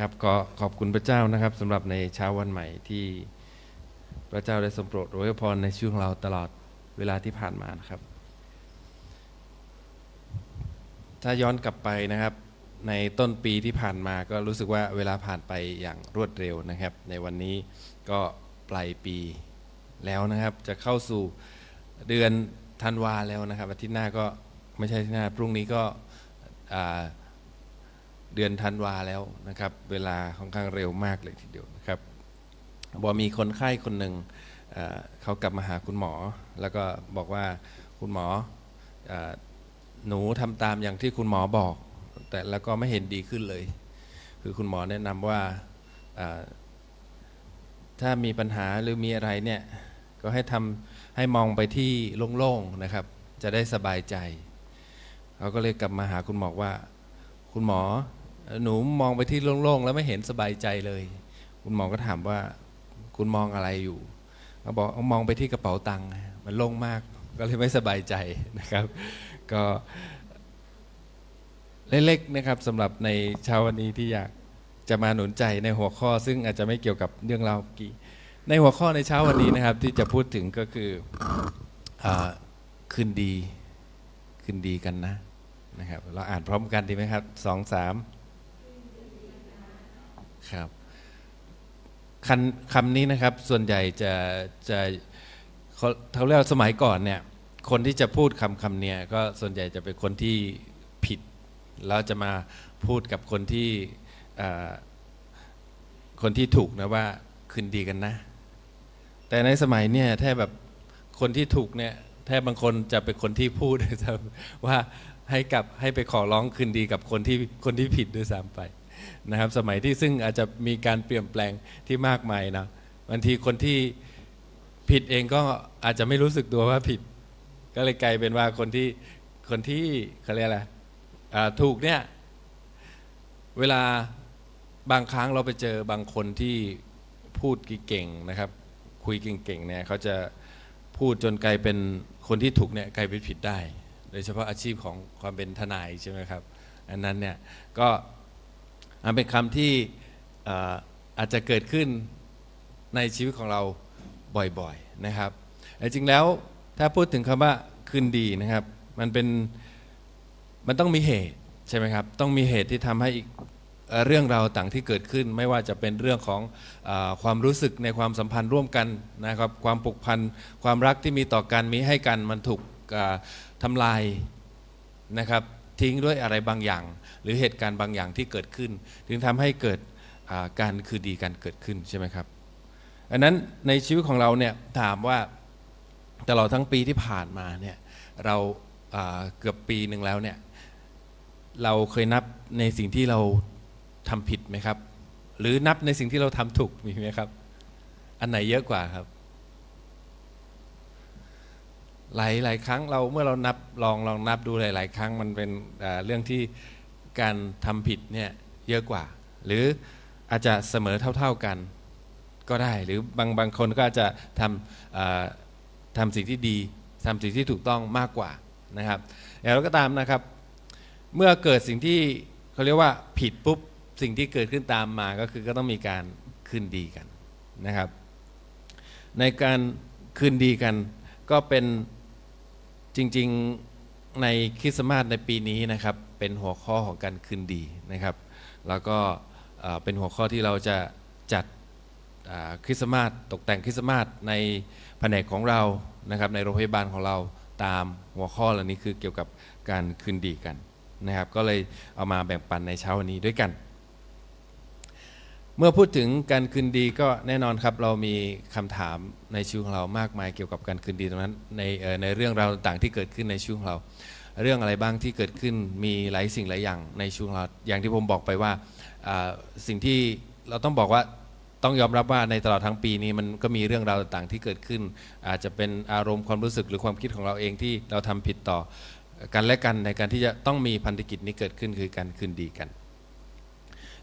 ครับก็ขอบคุณพระเจ้านะครับสำหรับในเช้าวันใหม่ที่พระเจ้าได้ทรงโปรดอวยพรในชีวิตของเราตลอดเวลาที่ผ่านมานะครับ ถ้าย้อนกลับไปนะครับ ในต้นปีที่ผ่านมาก็รู้สึกว่าเวลาผ่านไปอย่างรวดเร็วนะครับ ในวันนี้ก็ปลายปีแล้วนะครับ จะเข้าสู่เดือนธันวาแล้วนะครับอาทิตย์หน้าก็ไม่ใช่อาทิตย์หน้าพรุ่งนี้ก็อ่า เดือนธันวาแล้วนะครับ เวลาค่อนข้างเร็วมากเลยทีเดียวนะครับบอมีคนไข้คนหนึ่งเเขากลับมาหาคุณหมอ แล้วก็บอกว่าคุณหมออหนูทำตามอย่างที่คุณหมอบอก แต่แล้วก็ไม่เห็นดีขึ้นเลย คือคุณหมอแนะนำว่าถ้ามีปัญหาหรือมีอะไรเนี่ยก็ให้ทำให้มองไปที่โล่งๆนะครับ จะได้สบายใจเขาก็เลยกลับมาหาคุณหมอว่า คุณหมอ หนูมองไปที่โล่งๆแล้วไม่เห็นสบายใจเลย คุณหมอก็ถามว่าคุณมองอะไรอยู่เขาบอกเอามองไปที่กระเป๋าตังค์มันโล่งมากก็เลยไม่สบายใจนะครับ ก็เล็กๆนะครับสำหรับในเช้าวันนี้ที่อยากจะมาหนุนใจในหัวข้อ ซึ่งอาจจะไม่เกี่ยวกับเรื่องราวเมื่อกี้ในหัวข้อในเช้าวันนี้นะครับ ที่จะพูดถึงก็คืออคืนดีคืนดีกันนะนะครับ เราอ่านพร้อมกันดีไหมครับสองสาม ครับคันคำนี้นะครับส่วนใหญ่จะจะเขาเขาเรียกว่าสมัยก่อนเนี่ยคนที่จะพูดคำคำเนี้ยก็ส่วนใหญ่จะเป็นคนที่ผิด แล้วจะมาพูดกับคนที่เอ่อคนที่ถูกนะว่าคืนดีกันนะ แต่ในสมัยเนี่ยแทบแบบคนที่ถูกเนี่ยแทบบางคนจะเป็นคนที่พูดว่าให้กลับให้ไปขอร้องคืนดีกับคนที่คนที่ผิดด้วยซ้ำไป นะครับ สมัยที่ซึ่งอาจจะมีการเปลี่ยนแปลงที่มากมายนะบางทีคนที่ผิดเองก็อาจจะไม่รู้สึกตัวว่าผิด ก็เลยกลายเป็นว่าคนที่คนที่เขาเรียกอะไรถูกเนี่ยเวลาบางครั้งเราไปเจอบางคนที่พูดเก่งนะครับ คุยเก่งๆเนี่ยเขาจะพูดจนกลายเป็นคนที่ถูกเนี่ยกลายเป็นผิดได้ โดยเฉพาะอาชีพของความเป็นทนายใช่ไหมครับ อันนั้นเนี่ยก็ มันเป็นคำที่อาจจะเกิดขึ้นในชีวิตของเราบ่อยๆนะครับแต่จริงแล้วถ้าพูดถึงคำว่าคืนดีนะครับ มันเป็นมันต้องมีเหตุใช่ไหมครับ ต้องมีเหตุที่ทำให้อีกเรื่องราวต่างที่เกิดขึ้น ไม่ว่าจะเป็นเรื่องของอความรู้สึกในความสัมพันธ์ร่วมกันนะครับ ความผูกพันความรักที่มีต่อกันมีให้กันมันถูกทำลายนะครับทิ้งด้วยอะไรบางอย่าง หรือเหตุการณ์บางอย่างที่เกิดขึ้น ถึงทำให้เกิดการคือดีกันเกิดขึ้นใช่ไหมครับอันนั้นในชีวิตของเราเนี่ยถามว่าตลอดทั้งปีที่ผ่านมาเนี่ยเราเกือบปีหนึ่งแล้วเนี่ยเราเคยนับในสิ่งที่เราทำผิดไหมครับ หรือนับในสิ่งที่เราทำถูกมีไหมครับ อันไหนเยอะกว่าครับ หลายหลายครั้งเราเมื่อเรานับลองลองนับดูหลาย ๆ ครั้งมันเป็นเรื่องที่ การทำผิดเนี่ยเยอะกว่า หรืออาจจะเสมอเท่า ๆกันก็ได้ หรือบางบางคนก็อาจจะทำทำสิ่งที่ดีทำสิ่งที่ถูกต้องมากกว่านะครับอย่างไรก็ตามนะครับ เมื่อเกิดสิ่งที่เขาเรียกว่าผิดปุ๊บสิ่งที่เกิดขึ้นตามมาก็คือก็ต้องมีการคืนดีกันนะครับ ในการคืนดีกันก็เป็นจริงๆในคริสต์มาสในปีนี้นะครับ เป็นหัวข้อของการคืนดีนะครับ แล้วก็เป็นหัวข้อที่เราจะจัดคริสต์มาสตกแต่งคริสต์มาสในแผนกของเรานะครับในโรงพยาบาลของเราตามหัวข้อเหล่านี้คือเกี่ยวกับการคืนดีกันนะครับ ก็เลยเอามาแบ่งปันในเช้าวันนี้ด้วยกัน เมื่อพูดถึงการคืนดีก็แน่นอนครับเรามีคำถามในชีวิตของเรามากมายเกี่ยวกับการคืนดีตรงนั้นในในเรื่องราวต่างๆที่เกิดขึ้นในชีวิตของเรา เรื่องอะไรบ้างที่เกิดขึ้นมีหลายสิ่งหลายอย่างในชีวิตของเราอย่างที่ผมบอกไปว่าสิ่งที่เราต้องบอกว่าต้องยอมรับว่าในตลอดทั้งปีนี้มันก็มีเรื่องราวต่างๆที่เกิดขึ้น อาจจะเป็นอารมณ์ความรู้สึกหรือความคิดของเราเองที่เราทำผิดต่อกันและกันในการที่จะต้องมีพันธกิจนี้เกิดขึ้นคือการคืนดีกัน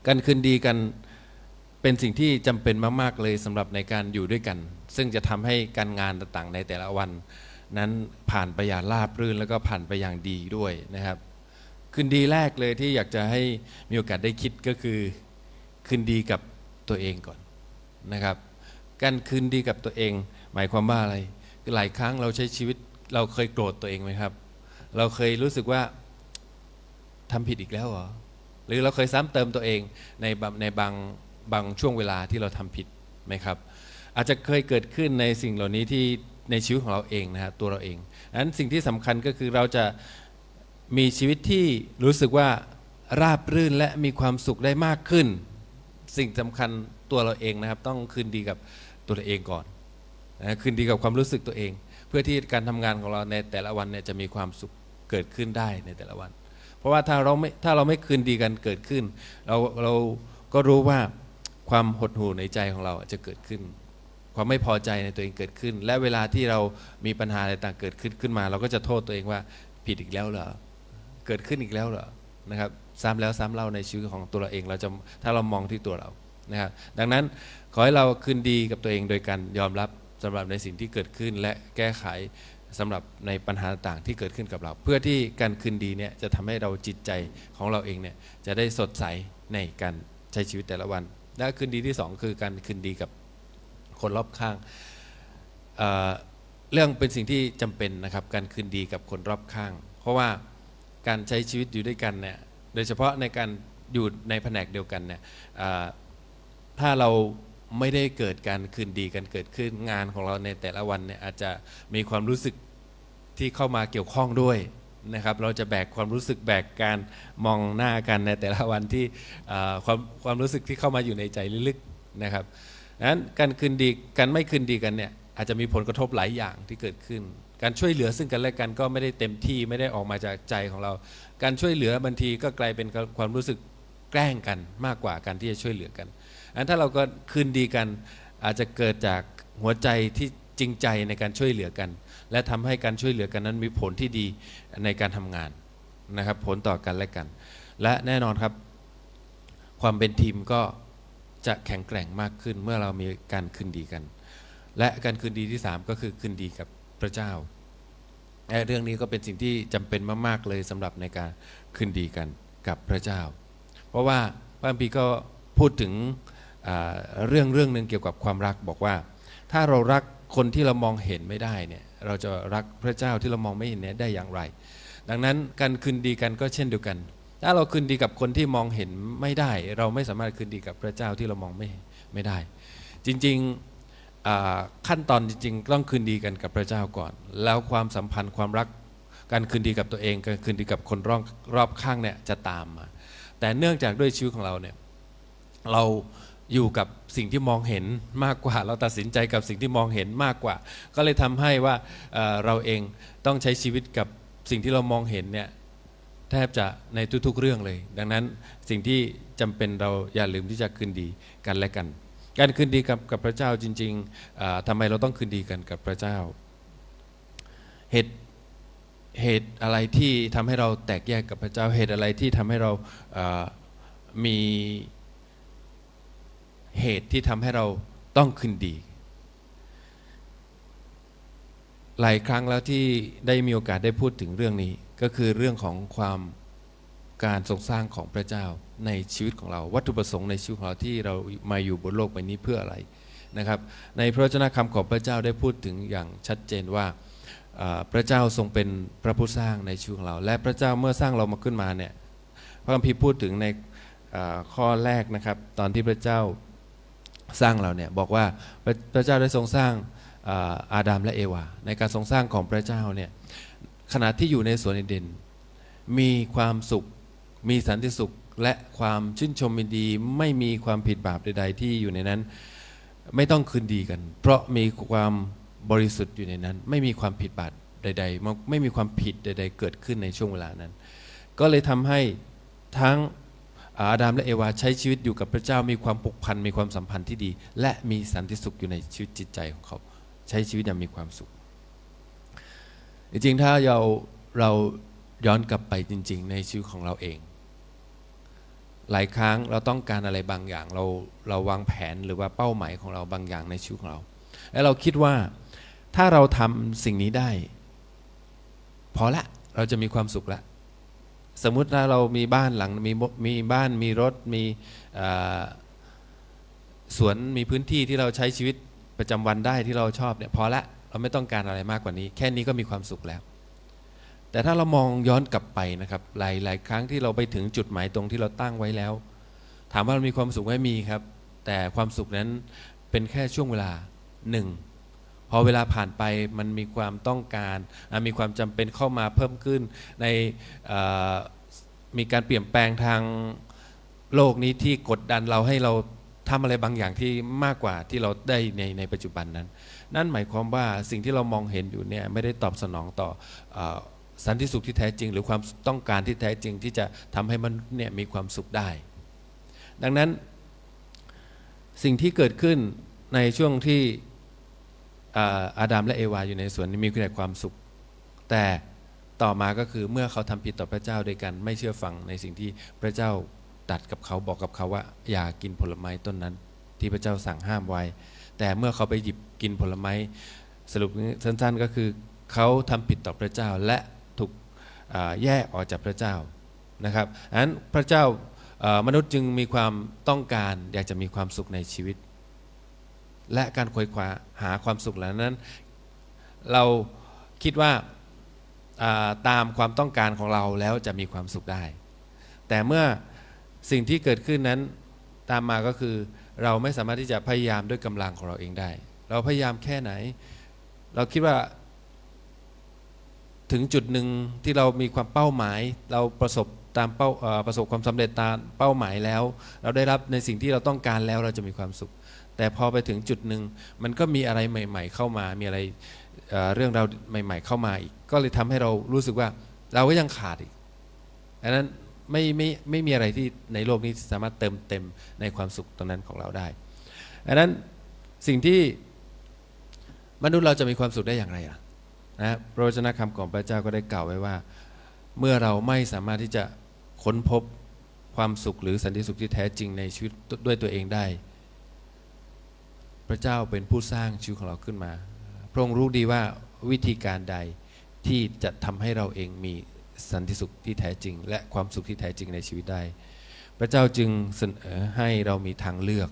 การคืนดีกันเป็นสิ่งที่จำเป็นมากๆเลยสำหรับในการอยู่ด้วยกัน ซึ่งจะทำให้การงานต่างๆในแต่ละวัน นั้นผ่านไปอย่างราบรื่นแล้วก็ผ่านไปอย่างดีด้วยนะครับ คืนดีแรกเลยที่อยากจะให้มีโอกาสได้คิดก็คือคืนดีกับตัวเองก่อนนะครับ การคืนดีกับตัวเอง หมายความว่าอะไรหลายครั้งเราใช้ชีวิตเราเคยโกรธตัวเองไหมครับ เราเคยรู้สึกว่าทำผิดอีกแล้วเหรอหรือเราเคยซ้ำเติมตัวเองในในบางบางช่วงเวลาที่เราทำผิดไหมครับ อาจจะเคยเกิดขึ้นในสิ่งเหล่านี้ที่ ในชีวิตของเราเองนะฮะตัวเราเองดังนั้นสิ่งที่สำคัญก็คือเราจะมีชีวิตที่รู้สึกว่าราบรื่นและมีความสุขได้มากขึ้น สิ่งสำคัญตัวเราเองนะครับ ต้องคืนดีกับตัวเราเองก่อนนะคืนดีกับความรู้สึกตัวเอง เพื่อที่การทำงานของเราในแต่ละวันเนี่ยจะมีความสุขเกิดขึ้นได้ในแต่ละวัน เพราะว่าถ้าเราไม่ถ้าเราไม่คืนดีกันเกิดขึ้น เราเราก็รู้ว่าความหดหู่ในใจของเราจะเกิดขึ้น ความไม่พอใจในตัวเองเกิดขึ้น และเวลาที่เรามีปัญหาอะไรต่างเกิดขึ้นขึ้นมา เราก็จะโทษตัวเองว่าผิดอีกแล้วเหรอเกิดขึ้นอีกแล้วเหรอนะครับซ้ำแล้วซ้ำเล่าในชีวิตของตัวเราเอง เราจะถ้าเรามองที่ตัวเรานะครับดังนั้นขอให้เราคืนดีกับตัวเองโดยการยอมรับสำหรับในสิ่งที่เกิดขึ้น และแก้ไขสำหรับในปัญหาต่างที่เกิดขึ้นกับเรา เพื่อที่การคืนดีเนี่ยจะทำให้เราจิตใจของเราเองเนี่ยจะได้สดใสในการใช้ชีวิตแต่ละวันและคืนดีที่สองคือการคืนดีกับ คนรอบข้างเเรื่องเป็นสิ่งที่จำเป็นนะครับ การคืนดีกับคนรอบข้าง เพราะว่าการใช้ชีวิตอยู่ด้วยกันเนี่ยโดยเฉพาะในการอยู่ในแผนกเดียวกันเนี่ยถ้าเราไม่ได้เกิดการคืนดีกันเกิดขึ้นงานของเราในแต่ละวันเนี่ยอาจจะมีความรู้สึกที่เข้ามาเกี่ยวข้องด้วยนะครับ เราจะแบกความรู้สึกแบกการมองหน้ากันในแต่ละวันที่ความความรู้สึกที่เข้ามาอยู่ในใจลึกๆนะครับ นั้นการคืนดีการไม่คืนดีกันเนี่ยอาจจะมีผลกระทบหลายอย่างที่เกิดขึ้น การช่วยเหลือซึ่งกันและกันก็ไม่ได้เต็มที่ไม่ได้ออกมาจากใจของเรา การช่วยเหลือบางทีก็กลายเป็นความรู้สึกแกล้งกันมากกว่าการที่จะช่วยเหลือกันอันถ้าเราก็คืนดีกันอาจจะเกิดจากหัวใจที่จริงใจในการช่วยเหลือกัน และทำให้การช่วยเหลือกันนั้นมีผลที่ดีในการทำงานนะครับ ผลต่อกันและกัน และแน่นอนครับ ความเป็นทีมก็ จะแข็งแกร่งมากขึ้นเมื่อเรามีการคืนดีกัน และการคืนดีที่ 3 ก็คือคืนดีกับพระเจ้าและเรื่องนี้ก็เป็นสิ่งที่จำเป็นมาก ๆ เลยสำหรับในการคืนดีกันกับพระเจ้า เพราะว่าพระคัมภีร์ก็พูดถึงเรื่องเรื่องหนึ่งเกี่ยวกับความรักบอกว่า ถ้าเรารักคนที่เรามองเห็นไม่ได้เนี่ยเราจะรักพระเจ้าที่เรามองไม่เห็นเนี่ยได้อย่างไร ดังนั้นการคืนดีกันก็เช่นเดียวกัน ถ้าเราคืนดีกับคนที่มองเห็นไม่ได้ เราไม่สามารถคืนดีกับพระเจ้าที่เรามองไม่ไม่ได้ จริงๆขั้นตอนจริงๆต้องคืนดีกันกับพระเจ้าก่อน แล้วความสัมพันธ์ความรักการคืนดีกับตัวเองการคืนดีกับคนรอบรอบข้างเนี่ยจะตามมา แต่เนื่องจากด้วยชีวิตของเราเนี่ยเราอยู่กับสิ่งที่มองเห็นมากกว่า เราตัดสินใจกับสิ่งที่มองเห็นมากกว่า ก็เลยทำให้ว่าเราเองต้องใช้ชีวิตกับสิ่งที่เรามองเห็นเนี่ย แทบจะในทุกๆเรื่องเลย ดังนั้นสิ่งที่จำเป็นเราอย่าลืมที่จะคืนดีกันและกัน การคืนดีกับกับพระเจ้าจริงๆอ่าทำไมเราต้องคืนดีกันกับพระเจ้า เหตุเหตุอะไรที่ทำให้เราแตกแยกกับพระเจ้า เหตุอะไรที่ทำให้เราอ่ามีเหตุที่ทำให้เราต้องคืนดี หลายครั้งแล้วที่ได้มีโอกาสได้พูดถึงเรื่องนี้ ก็คือเรื่องของความการทรงสร้างของพระเจ้าในชีวิตของเรา วัตถุประสงค์ในชีวิตของเราที่เรามาอยู่บนโลกใบนี้เพื่ออะไรนะครับ ในพระวจนะคำของพระเจ้าได้พูดถึงอย่างชัดเจนว่าพระเจ้าทรงเป็นพระผู้สร้างในชีวิตของเรา และพระเจ้าเมื่อสร้างเรามาขึ้นมาเนี่ยพระคัมภีร์พูดถึงในข้อแรกนะครับ ตอนที่พระเจ้าสร้างเราเนี่ยบอกว่าพระเจ้าได้ทรงสร้างอาดัมและเอวาในการทรงสร้างของพระเจ้าเนี่ย ขณะที่อยู่ในสวนเอเดนมีความสุข มีสันติสุข และความชื่นชมยินดี ไม่มีความผิดบาปใด ๆ ที่อยู่ในนั้น ไม่ต้องคืนดีกัน เพราะมีความบริสุทธิ์อยู่ในนั้น ไม่มีความผิดบาปใด ๆ ไม่มีความผิดใด ๆ เกิดขึ้นในช่วงเวลานั้น ก็เลยทำให้ทั้งอาดัมและเอวาใช้ชีวิตอยู่กับพระเจ้ามีความผูกพันมีความสัมพันธ์ที่ดี และมีสันติสุขอยู่ในชีวิตจิตใจของเขา ใช้ชีวิตอย่างมีความสุข จริงๆ ถ้าเราเราย้อนกลับไปจริง ๆ ในชีวิตของเราเอง หลายครั้งเราต้องการอะไรบางอย่าง เราเราวางแผนหรือว่าเป้าหมายของเราบางอย่างในชีวิตของเรา และเราคิดว่าถ้าเราทำสิ่งนี้ได้ พอละเราจะมีความสุขละสมมุติถ้าเรามีบ้านหลังมีมีบ้านมีรถมีสวนมีพื้นที่ที่เราใช้ชีวิตประจำวันได้ที่เราชอบเนี่ยพอละ เราไม่ต้องการอะไรมากกว่านี้ แค่นี้ก็มีความสุขแล้ว แต่ถ้าเรามองย้อนกลับไปนะครับหลายหลายครั้งที่เราไปถึงจุดหมายตรงที่เราตั้งไว้แล้ว ถามว่าเรามีความสุขไหมมีครับ แต่ความสุขนั้นเป็นแค่ช่วงเวลาหนึ่งพอเวลาผ่านไปมันมีความต้องการ มีความจำเป็นเข้ามาเพิ่มขึ้นในมีการเปลี่ยนแปลงทางโลกนี้ที่กดดันเราให้เรา ทำอะไรบางอย่างที่มากกว่าที่เราได้ในในปัจจุบันนั้น นั่นหมายความว่าสิ่งที่เรามองเห็นอยู่เนี่ยไม่ได้ตอบสนองต่ออสันติสุขที่แท้จริง หรือความต้องการที่แท้จริงที่จะทำให้มันษย์เนี่ยมีความสุขได้ ดังนั้นสิ่งที่เกิดขึ้นในช่วงที่อาอาดัมและเอวาอยู่ในสวนนี้มีแต่ความสุข แต่ต่อมาก็คือเมื่อเขาทำผิดต่อพระเจ้าโดยการไม่เชื่อฟังในสิ่งที่พระเจ้า ตัดกับเขาบอกกับเขาว่าอย่ากินผลไม้ต้นนั้น ที่พระเจ้าสั่งห้ามไว้ แต่เมื่อเขาไปหยิบกินผลไม้สรุปสั้นๆก็คือเขาทำผิดต่อพระเจ้าและถูกแยกออกจากพระเจ้านะครับอันนั้นพระเจ้ามนุษย์จึงมีความต้องการอยากจะมีความสุขในชีวิต และการควยคว้าหาความสุขเหล่านั้น เราคิดว่าตามความต้องการของเราแล้วจะมีความสุขได้ แต่เมื่อ สิ่งที่เกิดขึ้นนั้นตามมาก็คือ เราไม่สามารถที่จะพยายามด้วยกำลังของเราเองได้ เราพยายามแค่ไหน เราคิดว่าถึงจุดหนึ่งที่เรามีความเป้าหมาย เราประสบตามเป้าประสบความสำเร็จตามเป้าหมายแล้ว เราได้รับในสิ่งที่เราต้องการแล้วเราจะมีความสุข แต่พอไปถึงจุดหนึ่งมันก็มีอะไรใหม่ ๆ เข้ามา มีอะไรเเรื่องราวใหม่ ๆ เข้ามาอีก ก็เลยทำให้เรารู้สึกว่าเราก็ยังขาดอีกดังนั้น ไม่ไม่ไม่มีอะไรที่ในโลกนี้สามารถเติมเต็มในความสุขตรงนั้นของเราได้ดังนั้นสิ่งที่มนุษย์เราจะมีความสุขได้อย่างไรล่ะนะพระวจนะคำของพระเจ้าก็ได้กล่าวไว้ว่า เมื่อเราไม่สามารถที่จะค้นพบความสุขหรือสันติสุขที่แท้จริงในชีวิตด้วยตัวเองได้ พระเจ้าเป็นผู้สร้างชีวิตของเราขึ้นมา พระองค์รู้ดีว่าวิธีการใดที่จะทำให้เราเองมี สันติสุขที่แท้จริง และความสุขที่แท้จริงในชีวิตได้ พระเจ้าจึงเสนอให้เรามีทางเลือก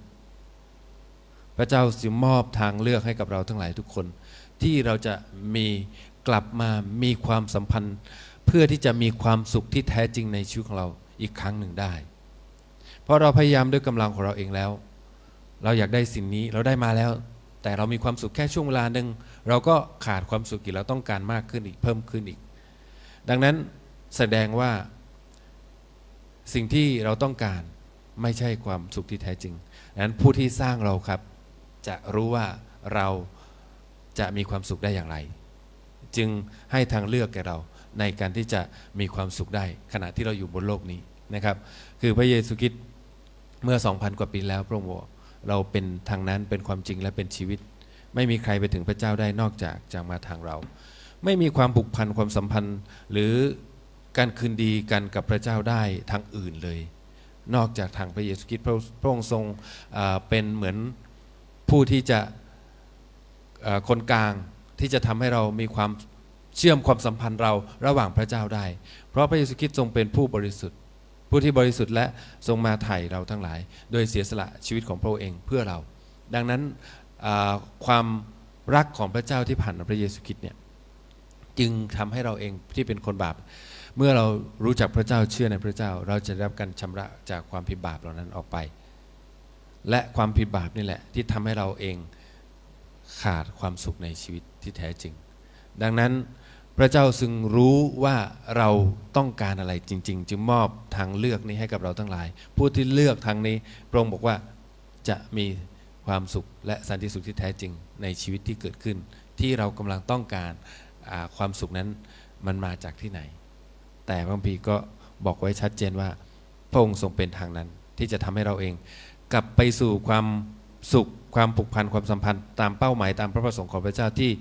พระเจ้าจึงมอบทางเลือกให้กับเราทั้งหลายทุกคน ที่เราจะมีกลับมามีความสัมพันธ์ เพื่อที่จะมีความสุขที่แท้จริงในชีวิตของเราอีกครั้งหนึ่งได้ เพราะเราพยายามด้วยกำลังของเราเองแล้ว เราอยากได้สิ่งนี้เราได้มาแล้ว แต่เรามีความสุขแค่ช่วงเวลาหนึ่งเราก็ขาดความสุขอีกเราต้องการมากขึ้นอีกเพิ่มขึ้นอีก ดังนั้นแสดงว่าสิ่งที่เราต้องการไม่ใช่ความสุขที่แท้จริงดังนั้นผู้ที่สร้างเราครับ จะรู้ว่าเราจะมีความสุขได้อย่างไร จึงให้ทางเลือกแก่เราในการที่จะมีความสุขได้ ขณะที่เราอยู่บนโลกนี้นะครับ คือพระเยซูคริสต์เมื่อ 2,000 กว่าปีแล้วพระองค์บอกเราเป็นทางนั้นเป็นความจริงและเป็นชีวิต ไม่มีใครไปถึงพระเจ้าได้นอกจากจากมาทางเรา ไม่มีความผูกพันความสัมพันธ์ หรือการคืนดีกันกับพระเจ้าได้ทางอื่นเลย นอกจากทางพระเยซูคริสต์พระองค์ทรงเป็นเหมือนผู้ที่จะคนกลางที่จะทำให้เรามีความเชื่อมความสัมพันธ์เราระหว่างพระเจ้าได้ เพราะพระเยซูคริสต์ทรงเป็นผู้บริสุทธิ์ ผู้ที่บริสุทธิ์และทรงมาไถ่เราทั้งหลาย โดยเสียสละชีวิตของพระองค์เองเพื่อเรา ดังนั้นความรักของพระเจ้าที่ผ่านพระเยซูคริสต์เนี่ย จึงทำให้เราเองที่เป็นคนบาป เมื่อเรารู้จักพระเจ้าเชื่อในพระเจ้า เราจะได้รับการชำระจากความผิดบาปเหล่านั้นออกไป และความผิดบาปนี่แหละที่ทำให้เราเองขาดความสุขในชีวิตที่แท้จริง ดังนั้นพระเจ้าจึงรู้ว่าเราต้องการอะไรจริง ๆ จึงมอบทางเลือกนี้ให้กับเราทั้งหลาย ผู้ที่เลือกทางนี้พระองค์บอกว่าจะมีความสุขและสันติสุขที่แท้จริงในชีวิตที่เกิดขึ้น ที่เรากำลังต้องการ ความสุขนั้นมันมาจากที่ไหน แต่พระคัมภีร์ก็บอกไว้ชัดเจนว่า พระองค์ทรงเป็นทางนั้น ที่จะทำให้เราเอง กลับไปสู่ความสุขความผูกพันความสัมพันธ์ตามเป้าหมายตามพระประสงค์ของพระเจ้าที่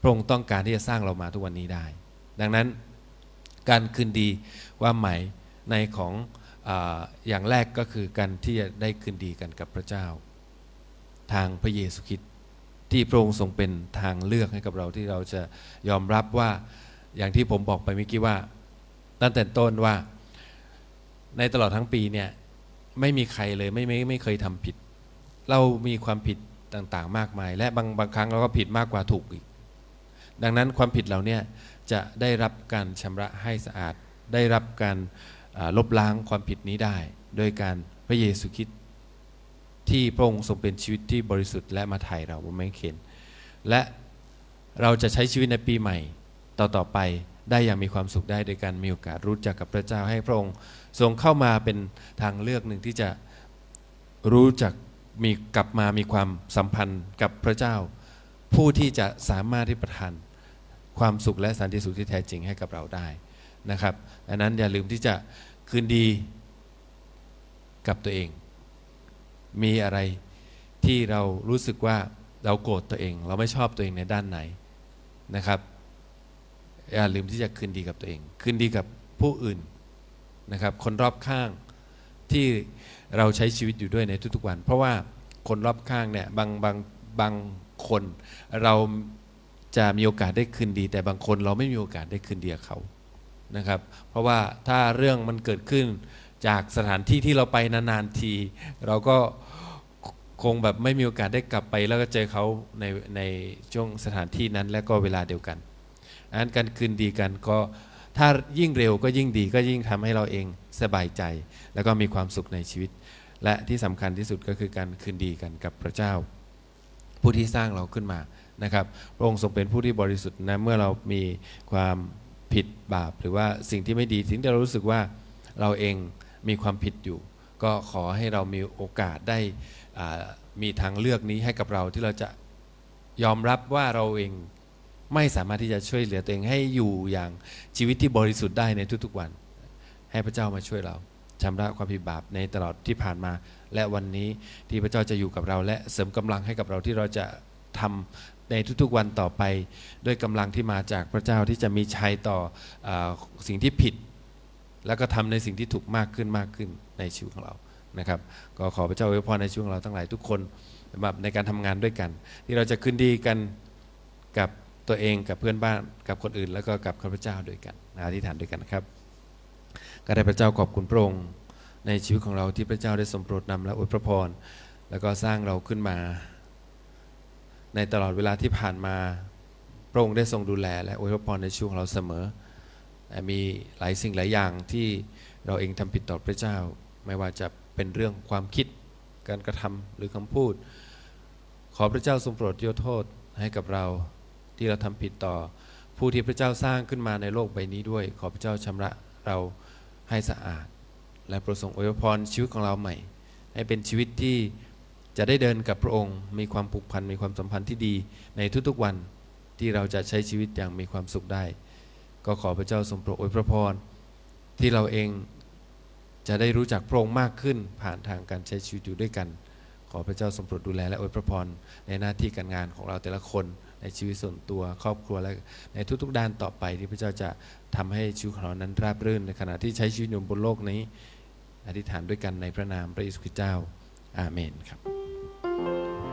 พระองค์ต้องการที่จะสร้างเรามาทุกวันนี้ได้ ดังนั้นการคืนดีว่าหมายในของออย่างแรกก็คือการที่จะได้คืนดีกันกับพระเจ้า ทางพระเยซูคริสต์ ที่พระองค์ทรงเป็นทางเลือกให้กับเราที่เราจะยอมรับว่าอย่างที่ผมบอกไปเมื่อกี้ว่า ตั้งแต่ต้นว่าในตลอดทั้งปีเนี่ยไม่มีใครเลยไม่ไม่ไม่เคยทำผิด เรามีความผิดต่างๆ มากมาย และบางบางครั้งเราก็ผิดมากกว่าถูกอีก ดังนั้นความผิดเราเนี่ยจะได้รับการชำระให้สะอาด ได้รับการลบล้างความผิดนี้ได้ โดยการพระเยซูคริสต์ ที่พระองค์ทรงเป็นชีวิตที่บริสุทธิ์และมาไถ่เราบนไม้เขนและเราจะใช้ชีวิตในปีใหม่ต่อๆไปได้อย่างมีความสุขได้โดยการมีโอกาสรู้จักกับพระเจ้าให้พระองค์ทรงเข้ามาเป็นทางเลือกหนึ่งที่จะรู้จักมีกลับมามีความสัมพันธ์กับพระเจ้า ผู้ที่จะสามารถที่ประทานความสุขและสันติสุขที่แท้จริงให้กับเราได้นะครับดังนั้นอย่าลืมที่จะคืนดีกับตัวเอง มีอะไรที่เรารู้สึกว่าเราโกรธตัวเอง เราไม่ชอบตัวเองในด้านไหนนะครับอย่าลืมที่จะคืนดีกับตัวเอง คืนดีกับผู้อื่นนะครับ คนรอบข้างที่เราใช้ชีวิตอยู่ด้วยในทุกๆวัน เพราะว่าคนรอบข้างเนี่ยบางบางบางคนเราจะมีโอกาสได้คืนดี แต่บางคนเราไม่มีโอกาสได้คืนดีกับเขานะครับ เพราะว่าถ้าเรื่องมันเกิดขึ้น จากสถานที่ที่เราไปนานๆที เราก็คงแบบไม่มีโอกาสได้กลับไป แล้วก็เจอเขาในในช่วงสถานที่นั้นและก็เวลาเดียวกันอันนั้นการคืนดีกันก็ถ้ายิ่งเร็วก็ยิ่งดีก็ยิ่งทำให้เราเองสบายใจ แล้วก็มีความสุขในชีวิต และที่สำคัญที่สุดก็คือการคืนดีกันกับพระเจ้า ผู้ที่สร้างเราขึ้นมานะครับพระองค์ทรงเป็นผู้ที่บริสุทธิ์นะเมื่อเรามีความผิดบาป หรือว่าสิ่งที่ไม่ดีสิ่งที่เรารู้สึกว่าเราเอง มีความผิดอยู่ ก็ขอให้เรามีโอกาสได้มีทางเลือกนี้ให้กับเราที่เราจะยอมรับว่าเราเองไม่สามารถที่จะช่วยเหลือตัวเองให้อยู่อย่างชีวิตที่บริสุทธิ์ได้ในทุกๆวัน ให้พระเจ้ามาช่วยเราชำระความผิดบาปในตลอดที่ผ่านมา และวันนี้ที่พระเจ้าจะอยู่กับเรา และเสริมกำลังให้กับเราที่เราจะทำในทุกๆวันต่อไป ด้วยกำลังที่มาจากพระเจ้าที่จะมีชัยต่ออสิ่งที่ผิด แล้วก็ทำในสิ่งที่ถูกมากขึ้นมากขึ้นในชีวิตของเรานะครับ ก็ขอพระเจ้าอวยพรในชีวิตของเราทั้งหลายทุกคนสำหรับในการทำงานด้วยกัน ที่เราจะคืนดีกันกับตัวเองกับเพื่อนบ้านกับคนอื่น แล้วก็กับข้าพเจ้าด้วยกันอธิษฐานด้วยกันครับก็ได้พระเจ้าขอบคุณพระองค์ในชีวิตของเราที่พระเจ้าได้ทรงโปรดนำและอวยพระพรแล้วก็สร้างเราขึ้นมา ในตลอดเวลาที่ผ่านมาพระองค์ได้ทรงดูแลและอวยพระพรในชีวิตของเราเสมอ มีหลายสิ่งหลายอย่างที่เราเองทำผิดต่อพระเจ้า ไม่ว่าจะเป็นเรื่องความคิดการกระทำหรือคำพูด ขอพระเจ้าทรงโปรดยกโทษให้กับเราที่เราทำผิดต่อ ผู้ที่พระเจ้าสร้างขึ้นมาในโลกใบนี้ด้วย ขอพระเจ้าชำระเราให้สะอาด และประสงค์อวยพรชีวิตของเราใหม่ ให้เป็นชีวิตที่จะได้เดินกับพระองค์ มีความผูกพันมีความสัมพันธ์ที่ดีในทุกๆวันที่เราจะใช้ชีวิตอย่างมีความสุขได้ ก็ขอพระเจ้าทรงโปรดอวยพระพรที่เราเองจะได้รู้จักพระองค์มากขึ้นผ่านทางการใช้ชีวิตอยู่ด้วยกัน ขอพระเจ้าทรงโปรดดูแลและอวยพระพรในหน้าที่การงานของเราแต่ละคนในชีวิตส่วนตัวครอบครัวและในทุกๆด้านต่อไปที่พระเจ้าจะทำให้ชีวิตของเรานั้นราบรื่น ในขณะที่ใช้ชีวิตอยู่บนโลกนี้ อธิษฐานด้วยกันในพระนามพระเยซูคริสต์เจ้าอาเมนครับ